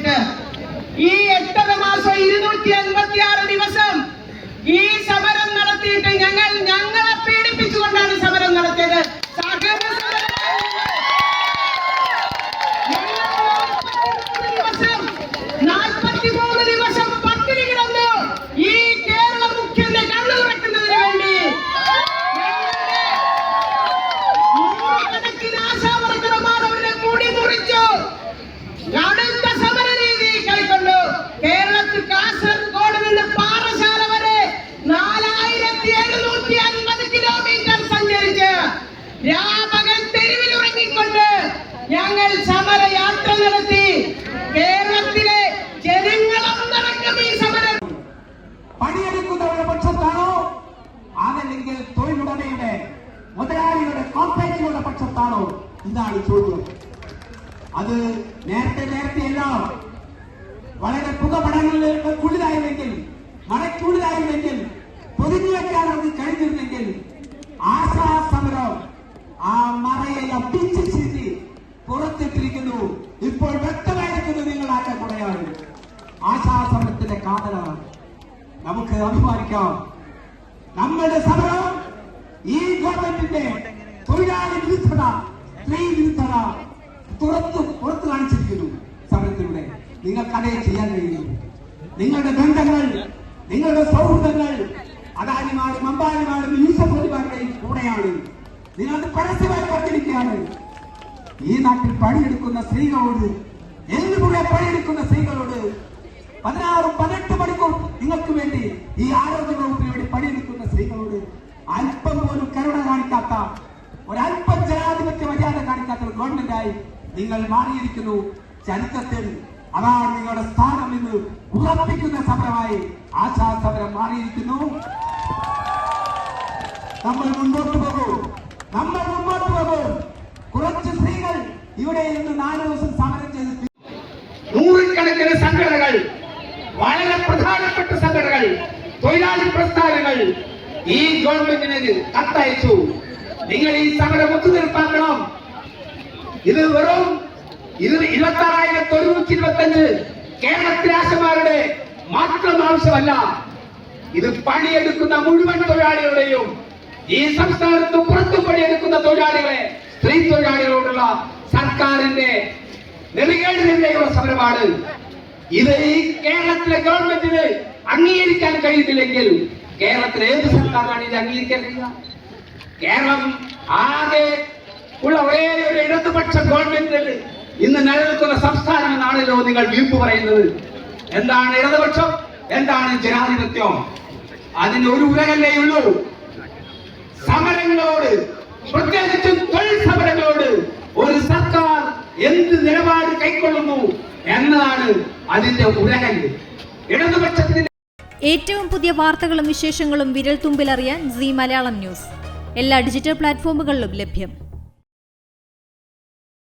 വെച്ചിട്ട് ഈ ഞങ്ങൾ സമരയാത്ര നടത്തി. കേരളത്തിലെ ജനങ്ങളൊന്നടങ്കം ഈ സമരം. പണിയെടുക്കുന്നവരുടെ പക്ഷത്താണോ? അതല്ലെങ്കിൽ തൊഴിലുടമയുടെ മുതലാളിയുടെ കോർപ്പറേറ്റുകളുടെ പക്ഷത്താണോ? ഇതാണ് ചോദ്യം. അത് നേരത്തെ നേരത്തെ എല്ലാം വളരെ പുകപടങ്ങളിൽ കൂടുതലായിരുന്നെങ്കിൽ മഴക്കൂടുതലായിരുന്നെങ്കിൽ പൊതിഞ്ഞു വെക്കാൻ അത് കഴിഞ്ഞിരുന്നെങ്കിൽ ആശാസമരം ആ മറയെ അപ്പിച്ച് പുറത്തിട്ടിരിക്കുന്നു ഇപ്പോൾ വ്യക്തമായിരിക്കുന്നു നിങ്ങൾ ആക്കാൻ കൂടെയാണ്? ആശാസമരത്തിന്റെ കാതലാണ്. നമുക്ക് അഭിമാനിക്കാം. നമ്മുടെ സമരം ഈ ഗവൺമെന്റിന്റെ തൊഴിലാളി വിരുദ്ധത സ്ത്രീ വിരുദ്ധത തുറത്ത് പുറത്തു കാണിച്ചിരിക്കുന്നു സമരത്തിലൂടെ. നിങ്ങൾക്കതേ ചെയ്യാൻ കഴിയുന്നു. നിങ്ങളുടെ ബന്ധങ്ങൾ നിങ്ങളുടെ സൗഹൃദങ്ങൾ അദാനിമാരും അമ്പാനിമാരും യൂസഫ് അലിമാരുടെയും കൂടെയാണ്. നിങ്ങൾ പരസ്യമായി പറഞ്ഞിരിക്കുകയാണ് ഈ നാട്ടിൽ പണിയെടുക്കുന്ന സ്ത്രീകളോട് എല്ലുപുഴ പണിയെടുക്കുന്ന സ്ത്രീകളോട് പതിനാറും പതിനെട്ട് മണിക്കൂർ നിങ്ങൾക്ക് വേണ്ടി ഈ ആരോഗ്യ വകുപ്പിന് വേണ്ടി പണിയെടുക്കുന്ന സ്ത്രീകളോട് അല്പം പോലും കരുണ കാണിക്കാത്ത ഒരല്പം ജനാധിപത്യ മര്യാദ കാണിക്കാത്ത ഒരു ഗവൺമെന്റായി നിങ്ങൾ മാറിയിരിക്കുന്നു. ചരിത്രത്തിൽ അതാണ് നിങ്ങളുടെ സ്ഥാനം എന്ന് ഉറപ്പിക്കുന്ന സമരമായി ആശാ സമരം മാറിയിരിക്കുന്നു. നമ്മൾ മുന്നോട്ട് പോകൂ. നമ്മൾ മുന്നോട്ട് പോകൂ. ഇവിടെ ഇരുന്ന് നാല് ദിവസം സമരം ചെയ്ത് നൂറുകണക്കിന് സംഘടനകൾ വളരെ പ്രധാനപ്പെട്ട സംഘടനകൾ തൊഴിലാളി പ്രസ്ഥാനങ്ങൾ ഈ ഗവൺമെന്റിന് കത്തയച്ചു. നിങ്ങൾ ഈ സമരം ഒത്തുതീർപ്പാക്കണം. ഇത് വെറും ഇത് ഇരുപത്തി ആറായിരത്തി ഒരുന്നൂറ്റി ഇരുപത്തി അഞ്ച് കേരളത്തിലെ ആശമാരുടെ മാത്രം ആവശ്യമല്ല. ഇത് പണിയെടുക്കുന്ന മുഴുവൻ തൊഴിലാളികളുടെയും ഈ സംസ്ഥാനത്ത് പുറത്തു പണിയെടുക്കുന്ന തൊഴിലാളികളെ സ്ത്രീ തൊഴിലാളികളോടുള്ള സർക്കാരിന്റെ നെറികേടിനെതിരെയുള്ള സമരമാണ്. ഇത് ഈ കേരളത്തിലെ ഗവൺമെന്റിന് അംഗീകരിക്കാൻ കഴിയുന്നില്ലെങ്കിൽ കേരളത്തിലെ ഏത് സർക്കാരാണ് ഇത് അംഗീകരിക്കാൻ കഴിയുക? കേരളം ആകെ ഉള്ള ഒരേ ഒരു ഇടതുപക്ഷ ഗവൺമെന്റ് ഇന്ന് നിലനിൽക്കുന്ന സംസ്ഥാനം എന്നാണല്ലോ നിങ്ങൾ വീമ്പ് പറയുന്നത്. എന്താണ് ഇടതുപക്ഷം? എന്താണ് ജനാധിപത്യം? അതിന് ഒരു ഉരകല്ലേ ഉള്ളൂ. സമരങ്ങളോട് പ്രത്യേകിച്ചും തൊഴിൽ സമരങ്ങളോട് ഒരു എന്ത് നിലപാട് കൈക്കൊള്ളുന്നു എന്നതാണ് അതിന്റെ ഉലകൽ ഇടതുപക്ഷത്തിന്റെ ഏറ്റവും പുതിയ വാർത്തകളും വിശേഷങ്ങളും വിരൽ തുമ്പിലറിയാൻ സി മലയാളം ന്യൂസ്. എല്ലാ ഡിജിറ്റൽ പ്ലാറ്റ്ഫോമുകളിലും ലഭ്യം.